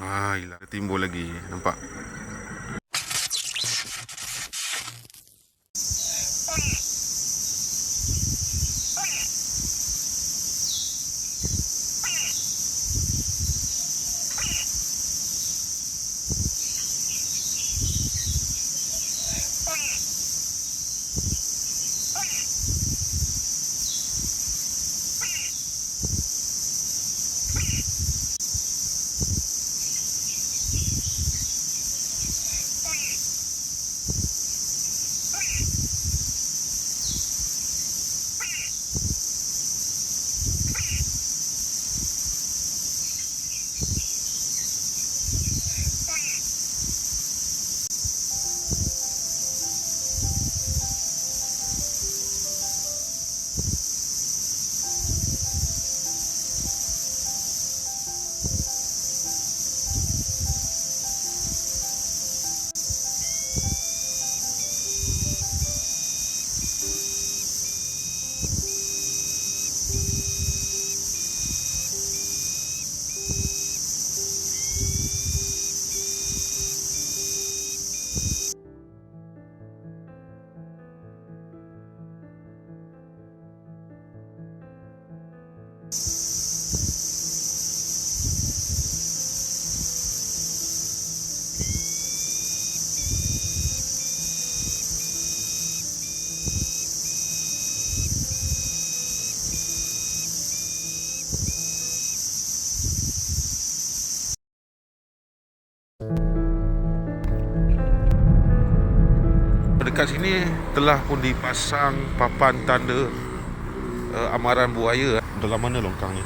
Ah, hilang. Timbul lagi. Nampak? Dekat sini telah pun dipasang papan tanda uh, amaran buaya. Dalam mana longkang ni?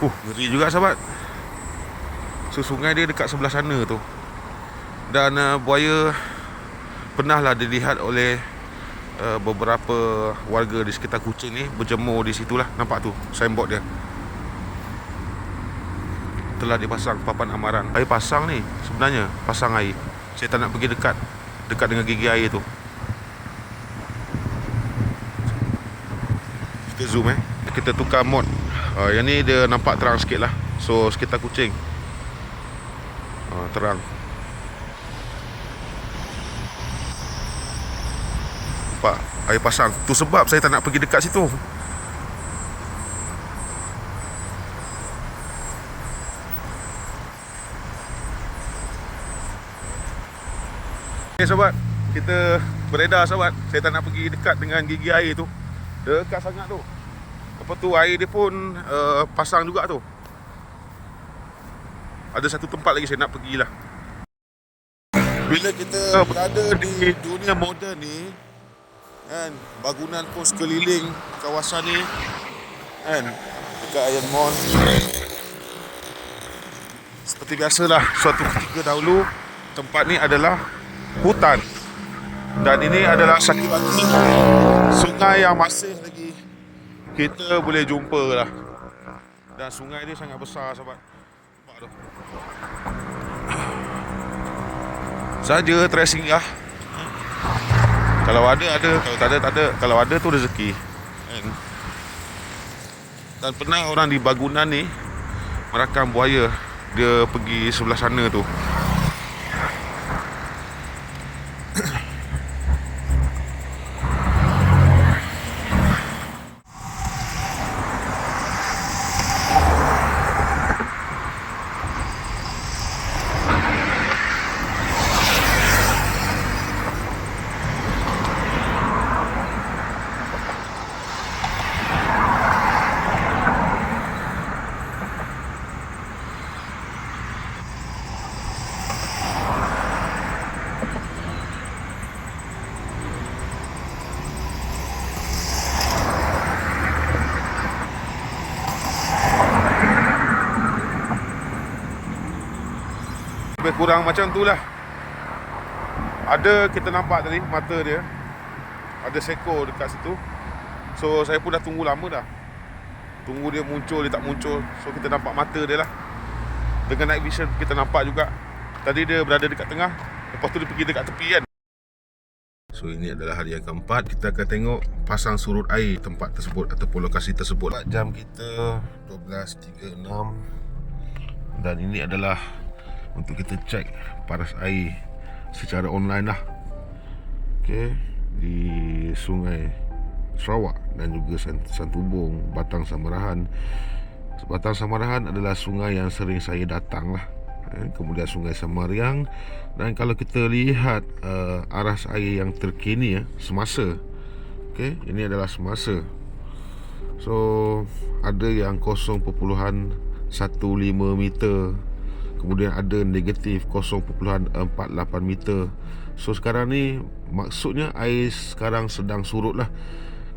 Uh, ngeri juga sahabat. So sungai dia dekat sebelah sana tu. Dan uh, buaya pernahlah dilihat oleh uh, beberapa warga di sekitar Kuching ni berjemur di situlah. Nampak tu signboard dia. Telah dipasang papan amaran. Air pasang ni sebenarnya pasang air. Saya tak nak pergi dekat dekat dengan gigi air tu. Kita zoom eh. Kita tukar mode. Uh, yang ni dia nampak terang sikit lah. So sekitar kucing. Uh, terang. Nampak air pasang. Tu sebab saya tak nak pergi dekat situ. Okay sobat Kita beredar sobat Saya tak nak pergi dekat dengan gigi air tu. Dekat sangat tu. Lepas tu air dia pun uh, pasang juga tu. Ada satu tempat lagi saya nak pergilah. Bila kita berada di dunia moden ni kan, Bangunan pun sekeliling kawasan ni kan, Dekat Iron Mall. Seperti biasalah Suatu ketika dahulu Tempat ni adalah hutan. Dan ini adalah satu lagi sungai yang masih lagi kita boleh jumpa lah. Dan sungai dia sangat besar sahabat. Nampak tu? Saja tracing lah. Kalau ada ada. Kalau tak ada tak ada. Kalau ada tu rezeki. Kan dan pernah orang di bangunan ni merakam buaya. Dia pergi sebelah sana tu kurang macam tu lah. Ada kita nampak tadi mata dia. Ada seko dekat situ. So saya pun dah tunggu lama dah. Tunggu dia muncul, dia tak muncul. So kita nampak mata dia lah. Dengan night vision kita nampak juga. Tadi dia berada dekat tengah. Lepas tu dia pergi dekat tepi kan. So ini adalah hari yang keempat. Kita akan tengok pasang surut air tempat tersebut Ataupun lokasi tersebut. Jam kita 12.36 Dan ini adalah Untuk kita cek paras air Secara online lah. Okay Di sungai Sarawak Dan juga Santubong Batang Samarahan. Batang Samarahan adalah sungai yang sering saya datang lah. Eh, kemudian Sungai Samariang. Dan kalau kita lihat uh, aras air yang terkini ya semasa. Okey ini adalah semasa. So ada yang 0.15 meter kemudian ada negatif 0.48 meter. So sekarang ni maksudnya air sekarang sedang surut lah.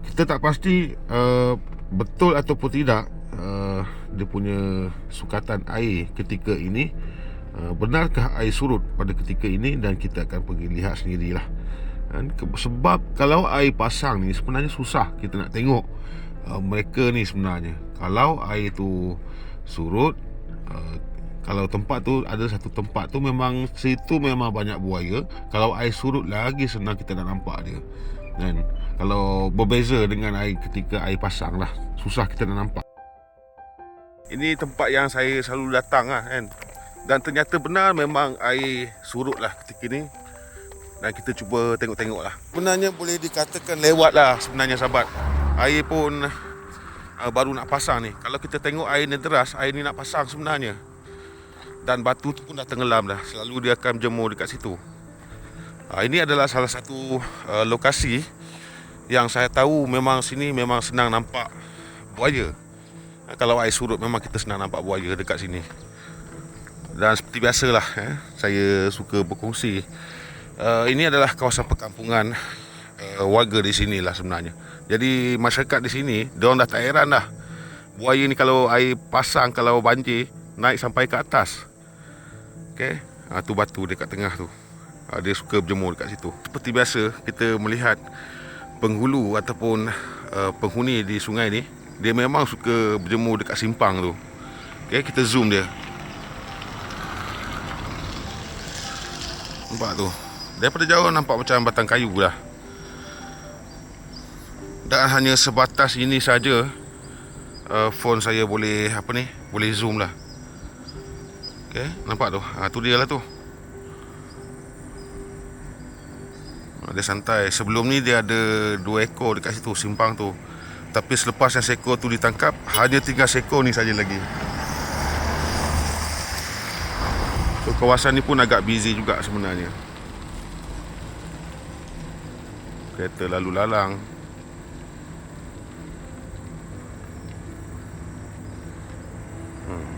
Kita tak pasti uh, betul ataupun tidak uh, dia punya sukatan air ketika ini Ah, benarkah air surut pada ketika ini dan kita akan pergi lihat sendirilah. Kan sebab kalau air pasang ni sebenarnya susah kita nak tengok uh, mereka ni sebenarnya. Kalau air tu surut uh, kalau tempat tu ada satu tempat tu memang situ memang banyak buaya. Kalau air surut lagi senang kita nak nampak dia. Dan kalau berbeza dengan air ketika air pasang lah susah kita nak nampak. Ini tempat yang saya selalu datang lah kan? Dan ternyata benar memang air surut lah ketika ni Dan kita cuba tengok-tengok lah. Sebenarnya boleh dikatakan lewat lah sebenarnya sahabat. Air pun uh, baru nak pasang ni. Kalau kita tengok air ni deras, air ni nak pasang sebenarnya Dan batu tu pun dah tenggelam dah. Selalu dia akan jemur dekat situ. Uh, Ini adalah salah satu uh, lokasi Yang saya tahu memang sini memang senang nampak buaya. Uh, Kalau air surut memang kita senang nampak buaya dekat sini. Dan seperti biasalah eh, saya suka berkongsi. Uh, ini adalah kawasan perkampungan uh, warga di sini lah sebenarnya. Jadi masyarakat di sini dia orang dah tak heran dah. Buaya ni kalau air pasang kalau banjir naik sampai ke atas okey. Ha, tu batu dekat tengah tu. Ha, dia suka berjemur dekat situ. Seperti biasa kita melihat penghulu ataupun uh, penghuni di sungai ni dia memang suka berjemur dekat simpang tu. Okey kita zoom dia. Nampak tu? Daripada jauh nampak macam batang kayu lah. Dan hanya sebatas ini saja uh, Phone saya boleh Apa ni Boleh zoom lah Okay Nampak tu? Ha, Tu dia lah tu. Ha, Dia santai. Sebelum ni dia ada Dua ekor dekat situ Simpang tu. Tapi selepas yang seekor tu ditangkap Hanya tinggal seekor ni saja lagi. So kawasan ni pun agak busy juga sebenarnya. Kereta lalu lalang hmm.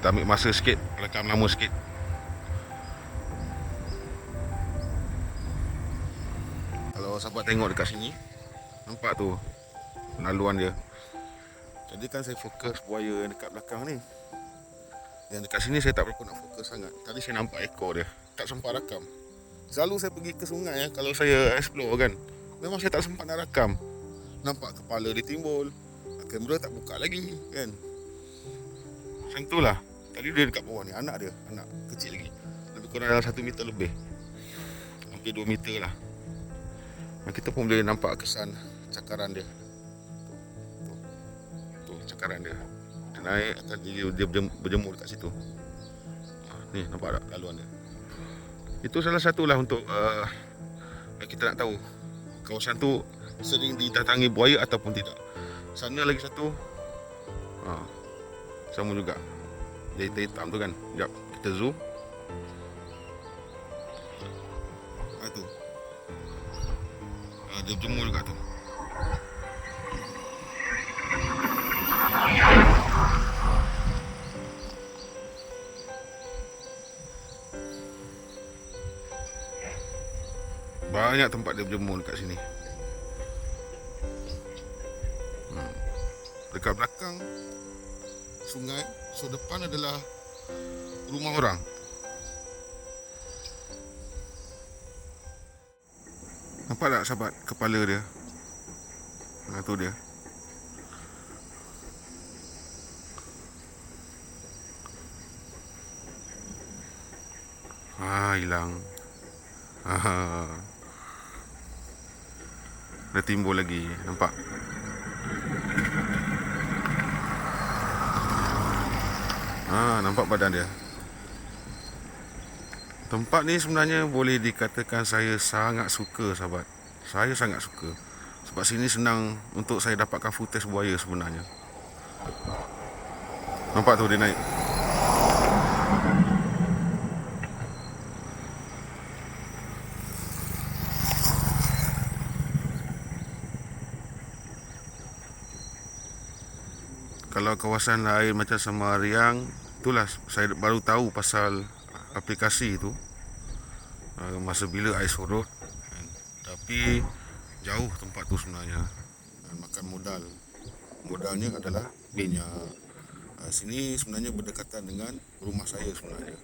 Kita ambil masa sikit Rekam lama sikit. Kalau sahabat tengok dekat sini Nampak tu Penaluan dia. Jadi kan saya fokus buaya yang dekat belakang ni. Yang dekat sini saya tak berapa nak fokus sangat. Tadi saya nampak ekor dia Tak sempat rakam. Selalu saya pergi ke sungai ya, Kalau saya explore kan Memang saya tak sempat nak rakam. Nampak kepala dia timbul Kamera tak buka lagi kan? Macam tu lah Tadi dia dekat bawah ni Anak dia Anak kecil lagi Lebih kurang dalam 1 meter lebih Hampir 2 meter lah dan kita pun boleh nampak kesan cakaran dia. Tu, tu, tu cakaran dia. Dia naik atas dia, dia berjemur dekat situ. Ha, ni nampak tak laluan dia. Itu salah satulah untuk uh, kita nak tahu kawasan tu sering didatangi buaya ataupun tidak. Sana lagi satu. Ha, sama juga. Dia hitam tu kan. Sekejap, kita zoom. dia jemur juga tu Banyak tempat dia berjemur dekat sini hmm. Dekat belakang Sungai So depan adalah rumah orang. Nampak tak sahabat kepala dia? Nah, tu dia. Ah, hilang. Ha, ha, ah. Dah timbul lagi. Nampak? Nampak? Ha, nampak badan dia. Tempat ni sebenarnya boleh dikatakan saya sangat suka sahabat. Saya sangat suka. Sebab sini senang untuk saya dapatkan footage buaya sebenarnya. Nampak tu dia naik. Kalau kawasan lain macam Semariang Itulah saya baru tahu pasal aplikasi itu. Uh, Masa bila air surut Tapi jauh tempat tu sebenarnya. Dan Makan modal. Modalnya adalah minyak. Uh, Sini sebenarnya berdekatan dengan rumah saya sebenarnya.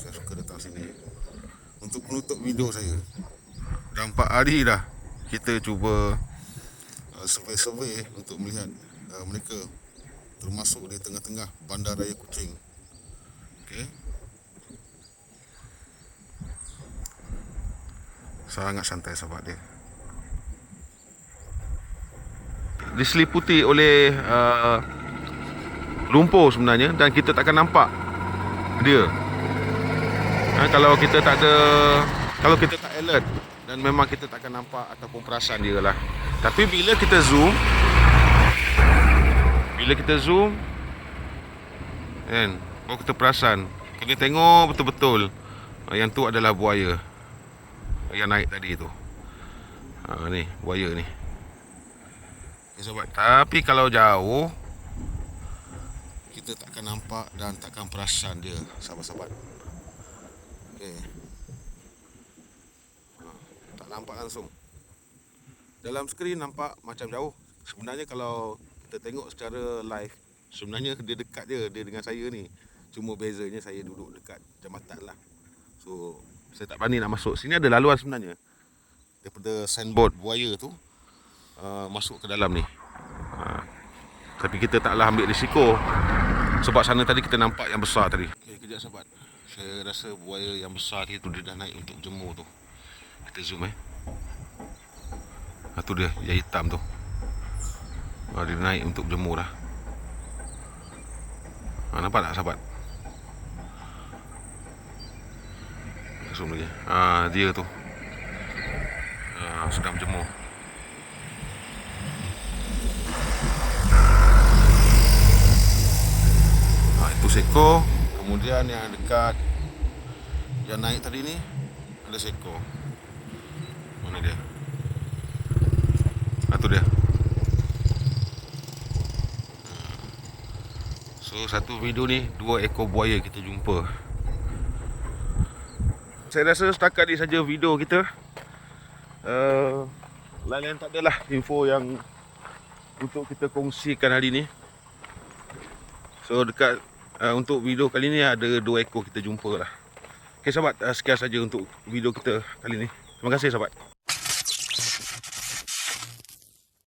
Saya suka datang sini Untuk menutup video saya. Dah 4 hari dah. Kita cuba survey-survey untuk melihat uh, mereka termasuk di tengah-tengah bandar raya Kuching. Okey. Sangat santai sahabat dia. Diseliputi oleh uh, lumpur sebenarnya dan kita takkan nampak dia. Ha, kalau kita tak ada kalau kita tak alert dan memang kita takkan nampak ataupun perasan dia lah. Tapi bila kita zoom bila kita zoom kan baru kita perasan. Kena tengok betul-betul uh, yang tu adalah buaya. Yang naik tadi tu. Ha, ni buaya ni. Okay, sobat tapi kalau jauh kita takkan nampak dan takkan perasan dia sahabat-sahabat. Okay nampak langsung. Dalam skrin nampak macam jauh. Sebenarnya kalau kita tengok secara live sebenarnya dia dekat je dia dengan saya ni. Cuma bezanya saya duduk dekat jambatan lah. So saya tak berani nak masuk. Sini ada laluan sebenarnya. Daripada sandboard buaya tu uh, masuk ke dalam ni. Uh, tapi kita taklah ambil risiko. Sebab sana tadi kita nampak yang besar tadi. Okay, kejap sahabat. Saya rasa buaya yang besar tu dia dah naik untuk jemur tu kita zoom eh. Ha tu dia yang hitam tu. Ha, dia naik untuk jemur dah. Ha, nampak tak sahabat? Zoom lagi. Ha dia tu. Ha, sedang jemur. Ha, itu seko. Kemudian yang dekat yang naik tadi ni ada seko. Mana dia? Ah tu dia. So satu video ni dua ekor buaya kita jumpa. Saya rasa setakat ni saja video kita. Uh, lain-lain tak adalah info yang untuk kita kongsikan hari ni. So dekat uh, untuk video kali ni ada dua ekor kita jumpa lah. Okay sahabat, uh, sekian saja untuk video kita kali ni. Terima kasih sahabat.